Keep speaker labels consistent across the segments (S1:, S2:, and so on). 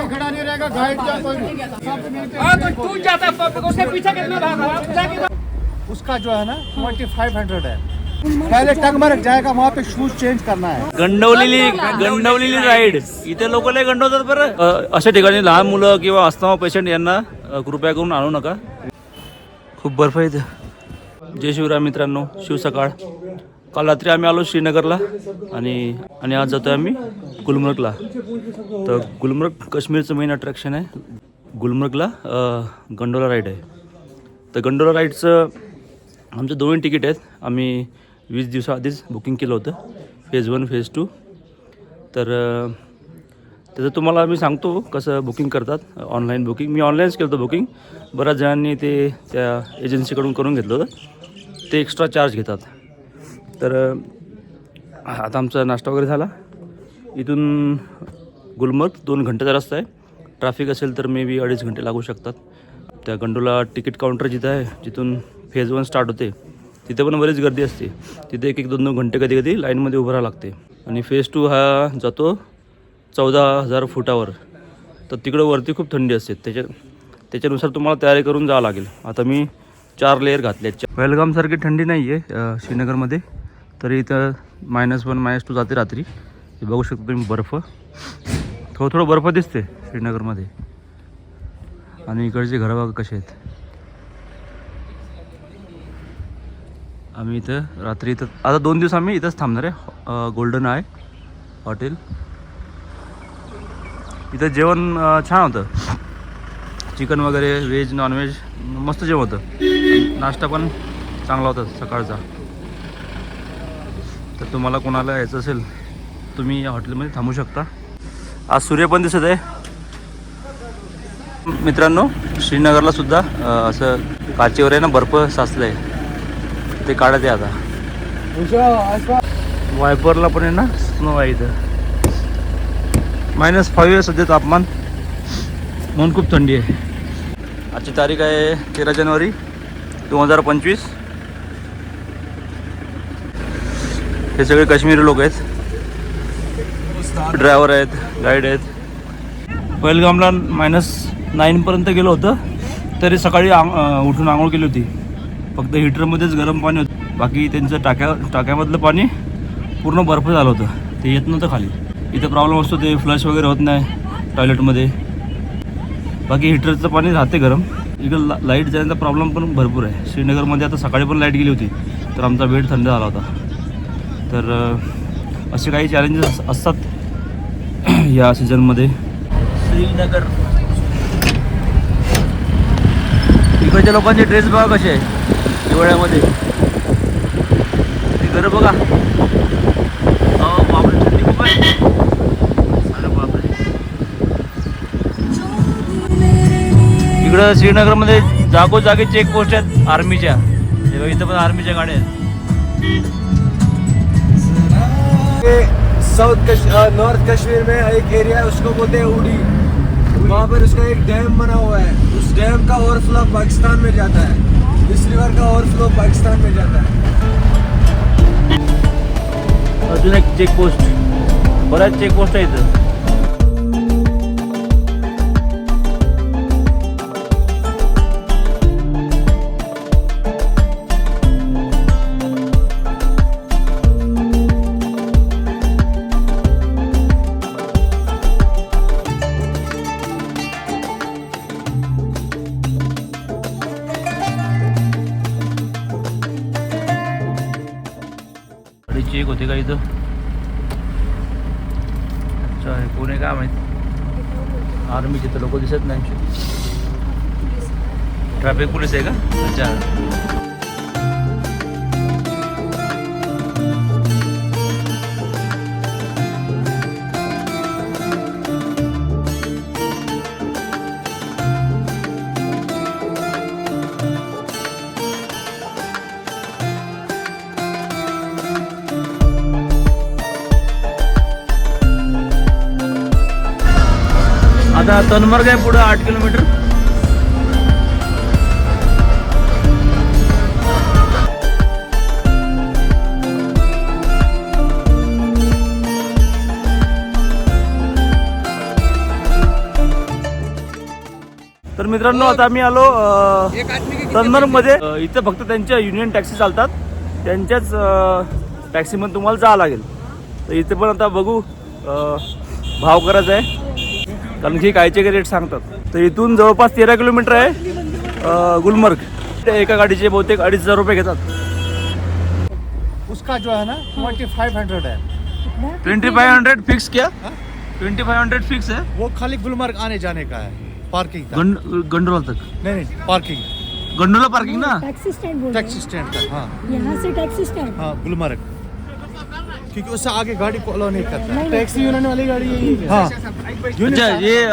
S1: कोई खड़ा नहीं रहेगा गाइड जा कोई नहीं। सब मिल के
S2: हाँ तो टूट जाता पब्लिक उसके पीछे कितना भाग रहा जाके
S1: उसका जो है ना ट्वेंटी फाइव हंड्रेड है। पहले टंगमर्ग जाएगा वहाँ पे शूज चेंज करना है।
S3: गंडवलेली गंडवलेली राईड इथे लोक लय गंडवतात बरं. अशा ठिकाणी लहान मुलं किंवा अस्थमा पेशंट यांना कृपया करून आणू नका. खूप बर्फ आहे जय शिवराय मित्रांनो शिव सकाळ काल रात्री आम्ही आलो श्रीनगरला आणि आणि आज जातो आम्ही गुलमर्गला. तर गुलमर्ग काश्मीरचं मेन अट्रॅक्शन आहे. गुलमर्गला गंडोला राईड आहे. तर गंडोला राईडचं आमचं दोन तिकीट आहेत. आम्ही वीस दिवसाआधीच बुकिंग केलं होतं. फेज वन फेज टू तर त्याचं तुम्हाला मी सांगतो कसं बुकिंग करतात. ऑनलाईन बुकिंग मी ऑनलाईनच केलं होतं बुकिंग बऱ्याच जणांनी ते त्या एजन्सीकडून करून घेतलं होतं. ते एक्स्ट्रा चार्ज घेतात. तर आता आमचा नाश्ता वगैरे झाला. इथून गुलमर्ग दोन घंटेचा रस्ता आहे. ट्रॅफिक असेल तर मे बी अडीच घंटे लागू शकतात. त्या गंडोला तिकीट काउंटर जिथं आहे जिथून फेज वन स्टार्ट होते तिथे पण बरीच गर्दी असते. तिथे एक एक दोन दोन घंटे कधी कधी लाईनमध्ये उभं राहावं लागते. आणि फेज टू हा जातो चौदा हजार फुटावर. तर तिकडं वरती खूप थंडी असते. त्याच्या त्याच्यानुसार तुम्हाला तयारी करून जावं लागेल. आता मी चार लेअर घातले आहेत पहलगामसारखी थंडी नाही आहे श्रीनगरमध्ये. तरी इथं मायनस वन मायनस टू जाते रात्री. हे बघू शकता तुम्ही बर्फ. थोडं थोडं बर्फ दिसते श्रीनगरमध्ये. आणि इकडचे घरं कसे आहेत? आम्ही इथं रात्री इथं आता दोन दिवस आम्ही इथंच थांबणार आहे गोल्डन आहे हॉटेल इथं जेवण छान होतं. चिकन वगैरे व्हेज नॉनव्हेज मस्त जेवण होतं. नाश्ता पण चांगला होता सकाळचा. तुम्हाला कोणाला यायचं असेल तुम्ही या हॉटेलमध्ये थांबू शकता. आज सूर्य पण दिसत आहे. मित्रांनो श्रीनगरला सुद्धा असं काचेवर आहे ना बर्फ साचलं आहे ते काढत आहे आता. वायपरला पण आहे ना स्नो आहे इथं. मायनस फाईव्ह आहे सध्या तापमान. म्हणून खूप थंडी आहे. आजची तारीख आहे तेरा जानेवारी दोन हजार पंचवीस. हे सगळे काश्मीरी लोक आहेत. ड्रायव्हर आहेत गाईड आहेत. पहिलगामला मायनस नाईनपर्यंत गेलो होतं. तरी सकाळी आंग उठून आंघोळ केली होती. फक्त हिटरमध्येच गरम पाणी होतं. बाकी त्यांचं टाक्या टाक्यामधलं पाणी पूर्ण बर्फ झालं होतं. ते येत नव्हतं खाली. इथं प्रॉब्लेम असतो ते फ्लश वगैरे होत नाही टॉयलेटमध्ये बाकी हिटरचं पाणी राहते गरम. इकडं ला लाइट जाण्याचा प्रॉब्लेम पण भरपूर आहे. श्रीनगरमध्ये आता सकाळी पण लाइट गेली होती. तर आमचा वेळ थंड झाला होता. तर असे काही चॅलेंजेस असतात या सीझनमध्ये श्रीनगर. इकडच्या लोकांचे ड्रेस बघा कसे आहे हिवाळ्यामध्ये. ती बघा. अहो, थंडी खूप आहे. बापरे. इकडं श्रीनगरमध्ये जागोजागी चेक पोस्ट आहेत आर्मीच्या इथं पण आर्मीच्या गाड्या आहेत.
S4: साउथ कश, नॉर्थ कश्मीर में एक एरिया है उसको बोलते हैं उड़ी वहाँ पर उसका एक डैम बना हुआ है। उस डैम का ओवरफ्लो पाकिस्तान में जाता है। इस रिवर का ओवरफ्लो पाकिस्तान में जाता है।
S3: अजून एक चेक पोस्ट बड़ा चेक पोस्ट है इथं. चेक होते का इथं? अच्छा हे कोण आहे काय माहीत? आर्मीचे तर लोक दिसत नाही ट्रॅफिक पोलीस आहे का? अच्छा. आता तनमर्ग आहे पुढं आठ किलोमीटर? तर मित्रांनो आता आम्ही आलो तनमर्गमध्ये अ, इथं फक्त त्यांच्या युनियन टॅक्सी चालतात. त्यांच्याच टॅक्सीमध्ये तुम्हाला जावं लागेल. तर इथे पण आता बघू भाव करायचा आहे. कारण की कायचे काही रेट सांगतात. तर इथून जवळपास तेरा किलोमीटर आहे गुलमर्ग. ते एका गाडीचे बहुतेक अडीच हजार रुपये घेतात.
S1: उसका जो है ना ट्वेंटी फाइव हंड्रेड है.
S3: ट्वेंटी फाइव हंड्रेड फिक्स क्या? ट्वेंटी फाइव हंड्रेड फिक्स है?
S1: वो खाली गुलमर्ग आने जाने का है पार्किंग का।
S3: गंड गंडोला तक?
S1: नहीं नहीं पार्किंग
S3: गंडोला पार्किंग ना?
S5: टैक्सी स्टैंड
S1: टैक्सी स्टैंड का हाँ
S5: हैं? यहाँ से टैक्सी स्टैंड।
S1: हाँ गुलमर्ग। क्योंकि उससे आगे गाड़ी को नहीं करता। है।
S5: टैक्सी यूनियन वाली गाड़ी यही है।
S1: हाँ।
S3: अच्छा ये अ,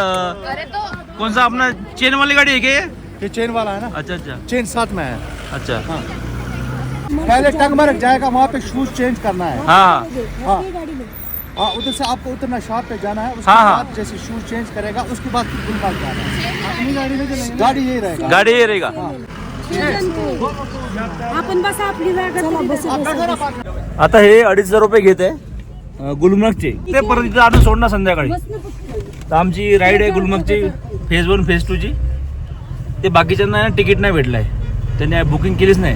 S3: कौन सा अपना चेन वाली गाड़ी है क्या ये?
S1: ये चेन वाला है ना?
S3: अच्छा अच्छा।
S1: चेन साथ में है।
S3: अच्छा।
S1: पहले टंगमर्ग जाएगा वहाँ पे शूज़ चेंज करना है।
S3: हाँ।
S1: हाँ। हाँ उधर से आपको उतरना शॉप पे जाना है उसके
S3: हाँ, हाँ।
S1: बाद जैसे शूज़ चेंज करेगा उसके बाद फिर गुलमर्ग जाना है। अपनी गाड़ी में गाड़ी यही रहेगा।
S3: गाडी ये रहेगा।
S5: आपण बस आपली जागा
S3: आता हे अडीच हजार रुपये घेत. आहे गुलमर्गचे. ते परत इथं आणून सोडणार संध्याकाळी. तर आमची राईड आहे गुलमर्गची फेज वन फेज टूची ते बाकीच्यांना तिकीट नाही भेटलं आहे त्यांनी बुकिंग केलीच नाही.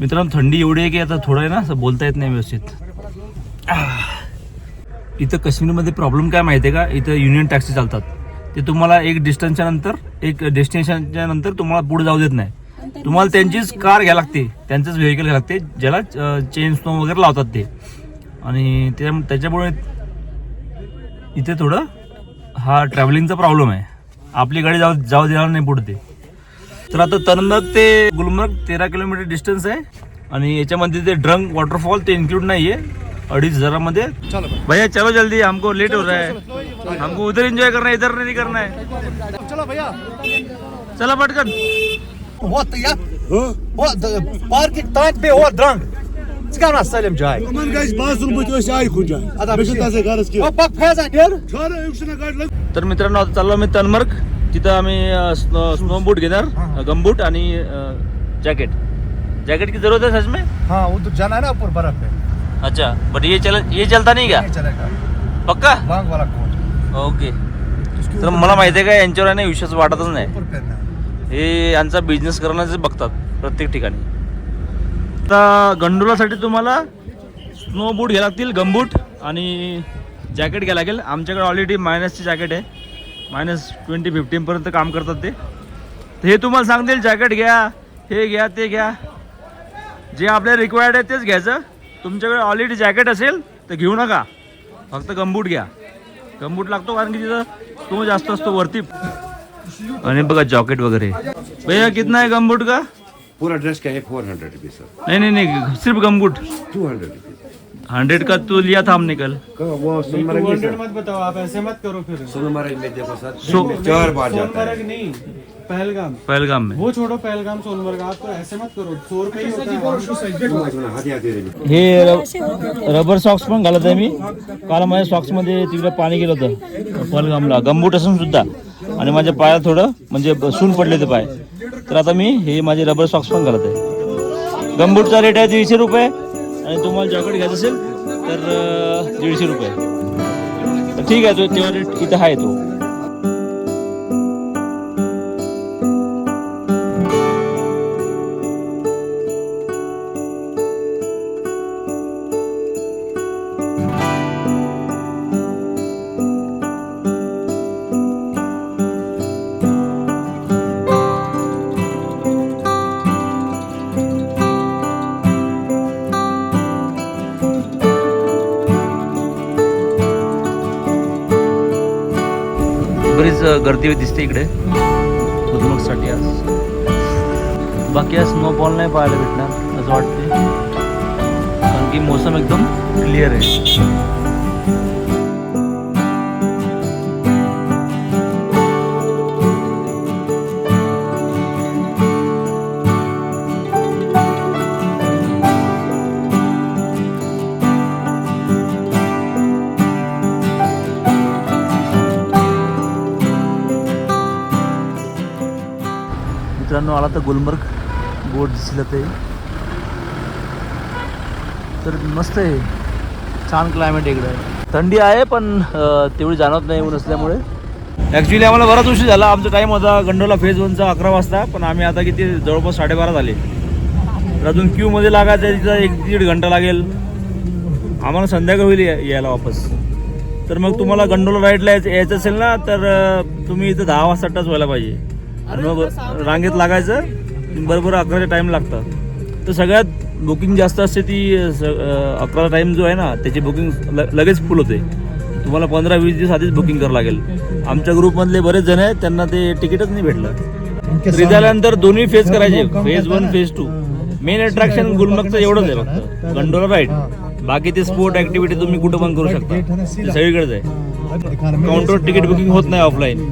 S3: मित्रांनो थंडी एवढी आहे की आता थोडं आहे ना असं बोलता येत नाही व्यवस्थित. इथं काश्मीरमध्ये प्रॉब्लेम काय माहिती आहे का? इथं युनियन टॅक्सी चालतात. ते तुम्हाला एक डिस्टन्सच्या नंतर एक डेस्टिनेशनच्या नंतर तुम्हाला पुढे जाऊ देत नाही. तुम्हाला त्यांचीच कार घ्यावी लागते. त्यांचंच व्हेकल घ्यावं लागते ज्याला चेन स्नो वगैरे लावतात ते. आणि त्या त्याच्यामुळे इथे थोडं हा ट्रॅव्हलिंगचा प्रॉब्लेम आहे. आपली गाडी जाऊ जाऊ देणार नाही पुढे ते. तर आता तरनग ते गुलमर्ग तेरा किलोमीटर डिस्टन्स आहे. आणि याच्यामध्ये ते ड्रंक वॉटरफॉल ते इन्क्लूड नाही आहे अडीच हजारामध्ये? भैया चलो जल्दी हमको लेट हो रहा है। हमको उधर एंजॉय करना है इधर नहीं करना है।
S1: चलो भैया।
S3: चला पटकन।
S1: Cahil.
S6: Aman guys bu ay.
S1: Adam şey-
S6: tase ki.
S1: Bak.
S6: Çare yüksene
S3: तर मित्रांनो आता चाललो मी तनमर्ग. तिथं आम्ही स्नो बूट घेणार गमबूट आणि जॅकेट. जॅकेट की जरूरत है सच में
S1: हाँ उधर जाना है ना ऊपर बर्फ पे।
S3: अच्छा बट ये चल ये चलता नहीं क्या?
S1: नहीं चलेगा।
S3: पक्का?
S1: वाला कोच
S3: ओके।
S1: उसके
S3: तर
S1: ऊपर
S3: मला माहिती आहे का यांच्यावर आहे ना विश्वास वाटतच नाही.
S1: ऊपर पहनना है
S3: हे यांचा बिझनेस करण्याचे बघतात प्रत्येक ठिकाणी. आता गंडोलासाठी तुम्हाला स्नो बूट घ्यायला लागतील गमबूट आणि जॅकेट घ्यायला लागेल. आमच्याकडे ऑलरेडी मायनसचे जॅकेट आहे. मायनस ट्वेंटी फिफ्टीनपर्यंत काम करतात ते. तर हे तुम्हाला सांगतील जॅकेट घ्या हे घ्या ते घ्या. जे आपल्याला रिक्वायर्ड आहे तेच घ्यायचं. तुमच्याकडे ऑलरेडी जॅकेट असेल तर घेऊ नका. फक्त गमबूट घ्या. गमबूट लागतो कारण की तिथं तो जास्त असतो वरती. आणि बघा जॉकेट वगैरे. भैया कितना है गमबूट का?
S7: पूरा ड्रेस का? है फोर हंड्रेड रुपीज सर
S3: नहीं नहीं नहीं सिर्फ gumboot
S7: two hundred rupees
S3: hundred का तो लिया था हमने कल?
S7: वो
S8: मत बताओ आप ऐसे मत करो फिर।
S7: सोनमर्ग में देखो सर चार बार जाता है।
S8: नहीं पहलगाम।
S3: पहलगाम में।
S8: वो छोड़ो पहलगाम सोनमर्ग आप तो ऐसे मत करो रुपये ही होता है।
S3: हे रबर सॉक्स पण घालत आहे मी. काल माझ्या सॉक्समध्ये तिकडे पाणी गेलं होतं. पहलगामला. गमबूट असून सुद्धा. आणि माझ्या पायात थोडं म्हणजे सून पडले ते पाय. तर आता मी हे माझे रबर सॉक्स पण घालत आहे. गमबूटचा रेट आहे दीडशे रुपये. आणि तुम्हाला जॉकेट घ्यायचं असेल तर दीडशे रुपये. ठीक आहे तो तेव्हा रेट इथं आहे तो? बरीच गर्दी दिसते इकडे. साठी आज. बाकी आज स्नोफॉल नाही पाहायला भेटणार असं वाटते कारण की मोसम एकदम क्लिअर आहे. मला तर गुलमर्ग बोट दिसलं ते. तर मस्त आहे. छान क्लायमेट इकडं. थंडी आहे पण तेवढी जाणवत नाही ऊन असल्यामुळे. ॲक्च्युली आम्हाला बराच उशीर झाला. आमचा टाईम होता गंडोला फेज वनचा अकरा वाजता पण आम्ही आता किती जवळपास साडेबारा झाले. तर अजून क्यूमध्ये लागायचं आहे तिथं एक दीड घंटा लागेल. आम्हाला संध्याकाळ होईल यायला वापस. तर मग तुम्हाला गंडोला राईडला यायचं यायचं असेल ना तर तुम्ही इथं दहा वाजता टच व्हायला पाहिजे. मग रांगेत लागायचं बरोबर अकराचा टाईम लागतं. तर सगळ्यात बुकिंग जास्त असते ती अकरा टाईम जो आहे ना त्याची बुकिंग ल लगेच फुल होते. तुम्हाला पंधरा वीस दिवस आधीच बुकिंग करावं लागेल. आमच्या ग्रुपमधले बरेच जण आहेत त्यांना ते तिकीटच नाही भेटलं. तरी झाल्यानंतर दोन्ही फेज करायचे. Phase one phase two main attraction गुलमर्गचं एवढंच आहे फक्त. गंडोला राईड बाकी ते स्पोर्ट ऍक्टिव्हिटी तुम्ही कुठं पण करू शकता. सगळीकडेच आहे. काउंटर तिकीट बुकिंग होत नाही ऑफलाईन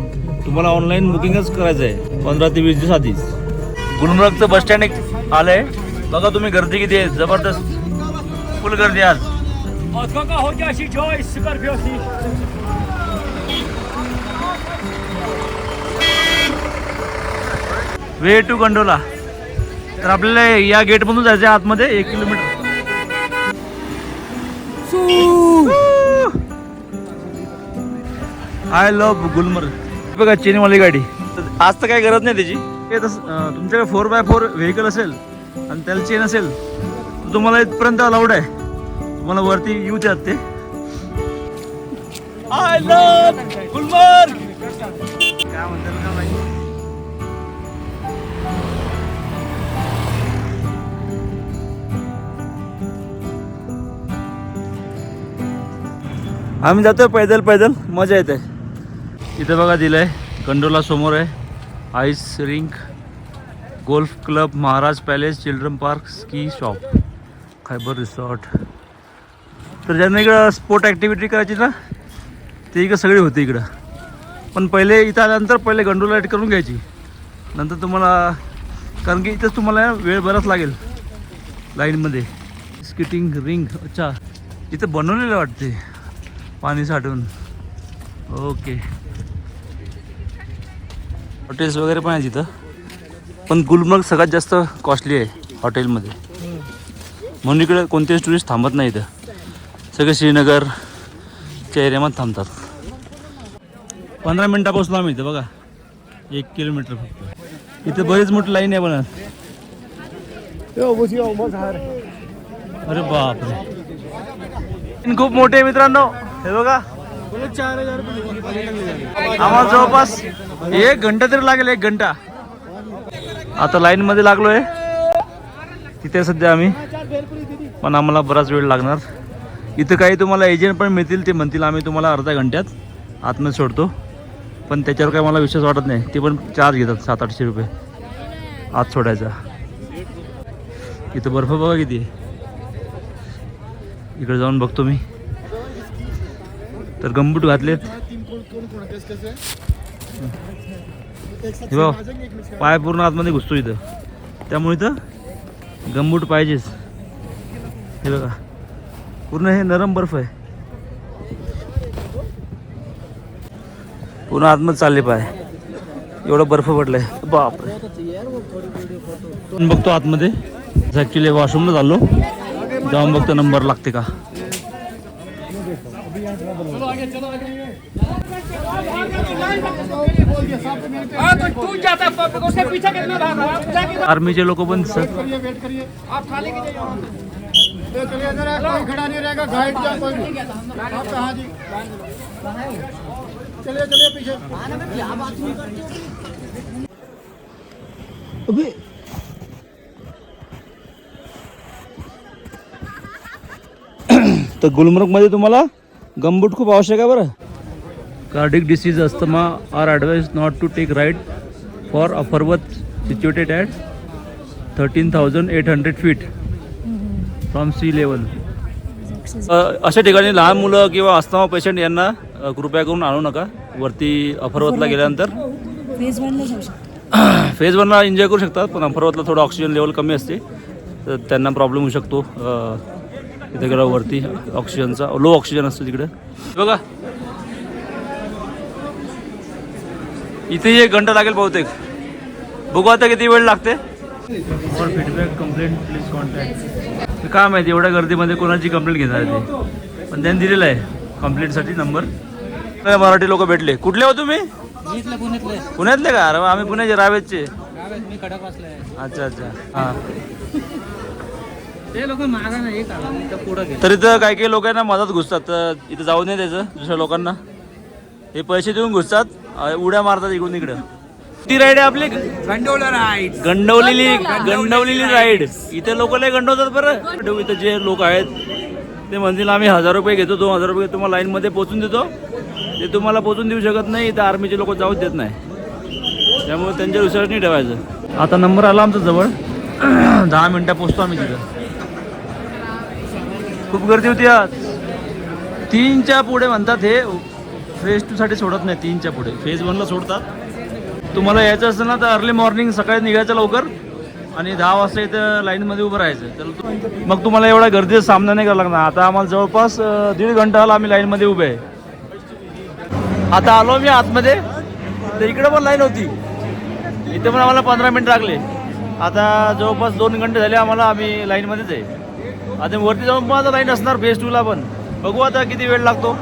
S3: तुम्हाला ऑनलाईन बुकिंगच करायचं आहे. पंधरा ते वीस दिवस आधीच गुलमर्गचं बस स्टँड एक आलंय. बघा तुम्ही गर्दी किती आहे. जबरदस्त. फुल गर्दी आज. वे टू गंडोला तर आपल्याला या गेटमधून जायचं आहे आतमध्ये. एक किलोमीटर आय लव गुलमर्ग. बघा चेनवाली गाडी. तर आज तर काही गरज नाही त्याची. ते तसं, तुमच्याकडे फोर बाय फोर व्हेकल असेल आणि त्याला चेन असेल तर तुम्हाला इथपर्यंत अलाउड आहे. तुम्हाला वरती येऊ द्यात ते. आय लव गुलमर्ग काय म्हणतात का माहिती आम्ही जातोय पैदल पैदल. मजा येते. इथे बघा दिलंय. कंडोला समोर आहे. Ice rink golf club Maharaj palace children park ski shop Khyber resort तर ज्यांना इकडं स्पोर्ट ॲक्टिव्हिटी करायची ना ते इकडं सगळी होती इकडं. पण पहिले इथं आल्यानंतर पहिले गंडोला लाइट करून घ्यायची. नंतर तुम्हाला कारण की इथंच तुम्हाला वेळ बराच लागेल लाईनमध्ये. स्किटिंग रिंग अच्छा. इथं बनवलेलं वाटते पाणी साठवून. ओके हॉटेल्स वगैरे पण आहे तिथं. पण गुलमर्ग सगळ्यात जास्त कॉस्टली आहे हॉटेलमध्ये. म्हणून इकडे कोणतेच टुरिस्ट थांबत नाही इथं. सगळे श्रीनगरच्या एरियामध्ये थांबतात. पंधरा मिनटा पोचलो आम्ही इथं बघा. एक किलोमीटर फक्त. इथं बरीच मोठी लाईन आहे म्हणा अरे बापरे. खूप मोठे आहे मित्रांनो. हे बघा. आम्हाला जवळपास एक घंटा तरी लागेल एक घंटा. आता लाईन मध्ये लागलोय. तिथे सध्या आम्ही. पण आम्हाला बराच वेळ लागणार. इथं काही तुम्हाला एजंट पण मिळतील ते म्हणतील आम्ही तुम्हाला अर्ध्या घंट्यात आतमध्ये सोडतो. पण त्याच्यावर काही मला विश्वास वाटत नाही. ते पण चार्ज घेतात सात आठशे रुपये. आत सोडायचा. इथं बर्फ बघा किती इकडे जाऊन बघतो मी. तर गंबूट घातलेत. हे बघ पाय पूर्ण आतमध्ये घुसतो इथं. त्यामुळे इथं गंबूट पाहिजेच. हे बघा. पूर्ण हे नरम बर्फ आहे. पूर्ण आतमध्ये चालले पाय. एवढं बर्फ पडलंय. बापरे. बघतो आतमध्ये. ॲक्च्युली वॉशरूमला चाललो. जाऊन बघतो नंबर लागते का.
S2: हाँ तो टूट जाता है पब्लिक उसके पीछे कितना भाग रहा है आप जाके
S3: आर्मीचे लोक पण सर
S2: आप थाली की जाइए
S1: तो चलिए जरा कोई खड़ा नहीं रहेगा गाइड का कोई नहीं। आप कहाँ जी चलिए चलिए पीछे
S3: तर गुलमर्गमध्ये तुम्हाला गमबूट खूप आवश्यक आहे बरं. Cardiac disease asthma are advise not to take ride for Affarwat situated at thirteen thousand eight hundred feet from sea level अशा ठिकाणी लहान मुलं किंवा अस्थमा पेशंट यांना कृपया करून आणू नका वरती अफरवतला गेल्यानंतर.
S5: फेज वनला जाऊ शकतो.
S3: फेज वनला एन्जॉय करू शकतात पण अफरवतला थोडं ऑक्सिजन लेवल कमी असते तर त्यांना प्रॉब्लेम होऊ शकतो तिथे गेला वरती ऑक्सिजनचा लो ऑक्सिजन असतो तिकडे. बघा. इथे एक घंटा लागेल बहुतेक. बघू आता किती वेळ लागते. फीडबॅक कंप्लेंट प्लीज कॉन्टॅक्ट काय माहिती एवढ्या गर्दीमध्ये कोणाची कंप्लेंट घेणार ते पण त्यांनी दिलेलं आहे कंप्लेंटसाठी नंबर मराठी लोक भेटले. कुठले हो तुम्ही? पुण्यातले. का? अरे आम्ही पुण्याचे रावेतचे अच्छा अच्छा. हा.
S2: तर पुढं घे
S3: तर इथं काही काही लोकांना मदत घुसतात तर इथं जाऊ नये त्याचं दुसऱ्या लोकांना. हे पैसे देऊन घुसतात उड्या मारतात इकडून इकडं. ती राईड आहे आपली?
S2: गंडोला राईड
S3: गंडवलेली गंडवलेली राईड इथे लोक लय गंडवतात बरं. इथं जे लोक आहेत ते म्हणतील आम्ही हजार रुपये घेतो दोन हजार रुपये तुम्हाला लाईनमध्ये पोचून देतो. ते तुम्हाला पोचून देऊ शकत नाही इथं आर्मीचे लोक जाऊच देत नाही. त्यामुळे त्यांच्या विश्वास नाही ठेवायचं. आता नंबर आला आमचा जवळ. दहा मिनटं पोचतो आम्ही तिथं. खूप गर्दी होती आज. तीनच्या पुढे म्हणतात हे फेज टूसाठी सोडत नाही तीनच्या पुढे. फेज वनला सोडतात. तुम्हाला यायचं असेल ना तर अर्ली मॉर्निंग सकाळी निघायचं लवकर आणि दहा वाजता इथं लाईनमध्ये उभं राहायचं. तर मग तुम्हाला एवढ्या गर्दीचा सामना नाही करावा लागणार. आता आम्हाला जवळपास दीड घंटा आला आम्ही लाईनमध्ये उभे आहे. आता आलो मी आतमध्ये. तर इकडं पण लाईन होती. इथे पण आम्हाला पंधरा मिनिट लागले. आता जवळपास दोन घंटे झाले आम्हाला आम्ही लाईनमध्येच आहे. आता वरती जाऊन पण आता लाईन असणार फेज टूला पण. बघू आता किती वेळ लागतो.